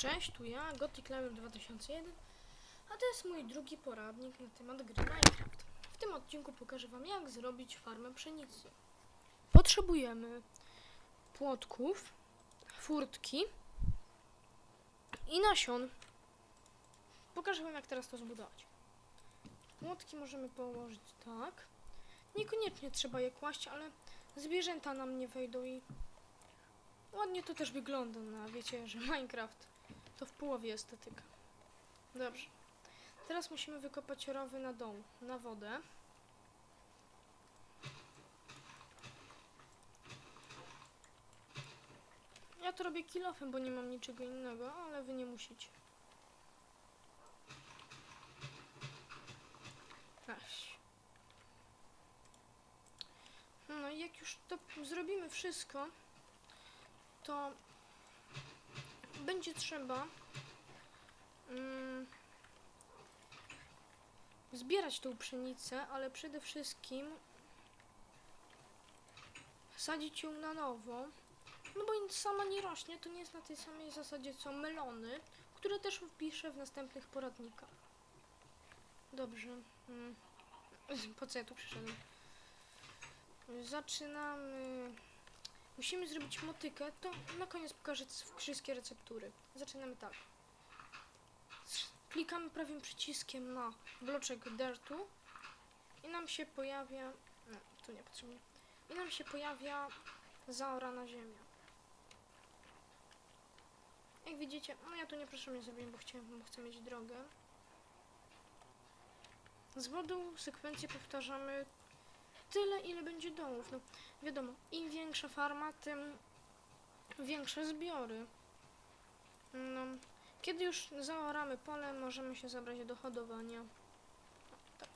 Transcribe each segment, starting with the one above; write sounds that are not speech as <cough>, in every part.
Cześć, tu ja, Gothic Level 2001, a to jest mój drugi poradnik na temat gry Minecraft. W tym odcinku pokażę Wam, jak zrobić farmę pszenicy. Potrzebujemy płotków, furtki i nasion. Pokażę Wam, jak teraz to zbudować. Płotki możemy położyć tak. Niekoniecznie trzeba je kłaść, ale zwierzęta nam nie wejdą i ładnie to też wygląda na, wiecie, że Minecraft to w połowie estetyka. Dobrze. Teraz musimy wykopać rowy na dół, na wodę. Ja to robię kilofem, bo nie mam niczego innego, ale wy nie musicie. Aś. No i jak już to zrobimy wszystko, to będzie trzeba mm, zbierać tą pszenicę, ale przede wszystkim sadzić ją na nowo. No bo sama nie rośnie, to nie jest na tej samej zasadzie co melony, które też wpiszę w następnych poradnikach. Dobrze. Mm. <laughs> Po co ja tu przyszedłem? Zaczynamy. Musimy zrobić motykę, to na koniec pokażę wszystkie receptury. Zaczynamy tak. Klikamy prawym przyciskiem na bloczek dirtu i nam się pojawia... No, tu niepotrzebnie. I nam się pojawia zaorana ziemia. Jak widzicie, no ja tu nie proszę mnie zrobić, bo, chciałem, bo chcę mieć drogę. Z wodą sekwencję powtarzamy tyle, ile będzie dołów. No, wiadomo, im większa farma, tym większe zbiory. No, kiedy już zaoramy pole, możemy się zabrać do hodowania. Tak.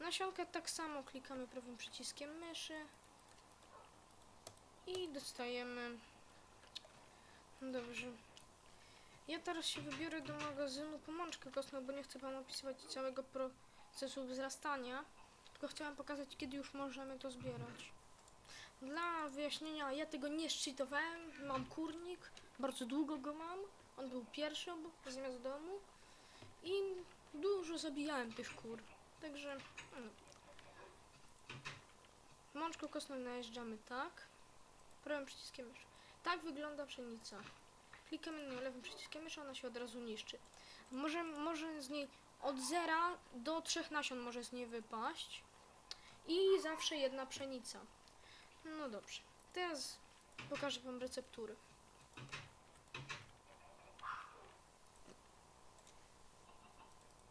Nasionkę tak samo klikamy prawym przyciskiem myszy i dostajemy. Dobrze. Ja teraz się wybiorę do magazynu po mączkę kostną, bo nie chcę wam opisywać całego procesu wzrastania. Tylko chciałam pokazać, kiedy już możemy to zbierać. Dla wyjaśnienia, ja tego nie szczytowałem. Mam kurnik, bardzo długo go mam. On był pierwszy obok, zamiast domu. I dużo zabijałem tych kur. Także. mm. Mączką najeżdżamy tak. Prawym przyciskiem myszy. Tak wygląda pszenica. Klikamy na lewym przyciskiem myszy, ona się od razu niszczy. Może, może z niej od zera do trzech nasion może z niej wypaść. I zawsze jedna pszenica. No dobrze. Teraz pokażę Wam receptury.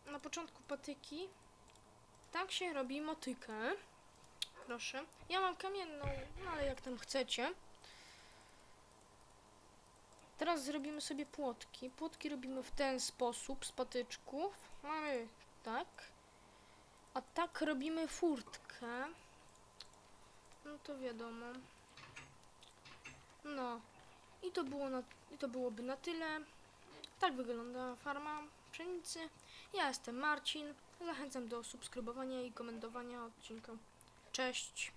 Na początku patyki. Tak się robi motykę. Proszę. Ja mam kamienną, no ale jak tam chcecie. Teraz zrobimy sobie płotki. Płotki robimy w ten sposób z patyczków. Mamy tak. A tak robimy furtkę. No to wiadomo. No. I to, było na, I to byłoby na tyle. Tak wygląda farma pszenicy. Ja jestem Marcin. Zachęcam do subskrybowania i komentowania odcinka. Cześć.